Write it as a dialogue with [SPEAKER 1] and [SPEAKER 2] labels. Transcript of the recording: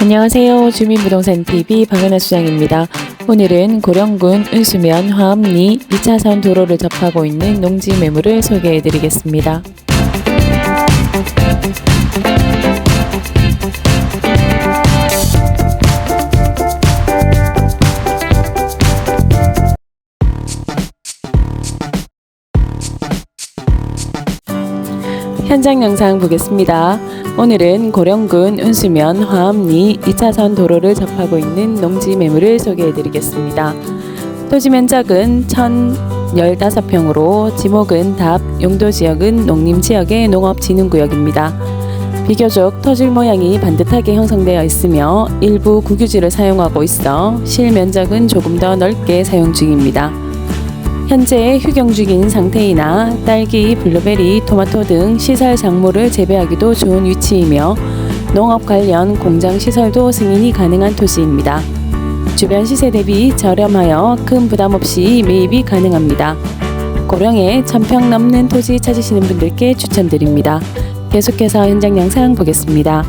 [SPEAKER 1] 안녕하세요. 주민부동산 TV 박연아 수장입니다. 오늘은 고령군 은수면 화암리 2차선 도로를 접하고 있는 농지 매물을 소개해 드리겠습니다. 현장 영상 보겠습니다. 오늘은 고령군 은수면 화암리 2차선 도로를 접하고 있는 농지 매물을 소개해 드리겠습니다. 토지 면적은 1015평으로 지목은 답, 용도 지역은 농림 지역의 농업 진흥 구역입니다. 비교적 토질 모양이 반듯하게 형성되어 있으며 일부 국유지를 사용하고 있어 실면적은 조금 더 넓게 사용 중입니다. 현재 휴경 중인 상태이나 딸기, 블루베리, 토마토 등 시설 작물을 재배하기도 좋은 위치이며 농업 관련 공장 시설도 승인이 가능한 토지입니다. 주변 시세 대비 저렴하여 큰 부담 없이 매입이 가능합니다. 고령에 천평 넘는 토지 찾으시는 분들께 추천드립니다. 계속해서 현장 영상 보겠습니다.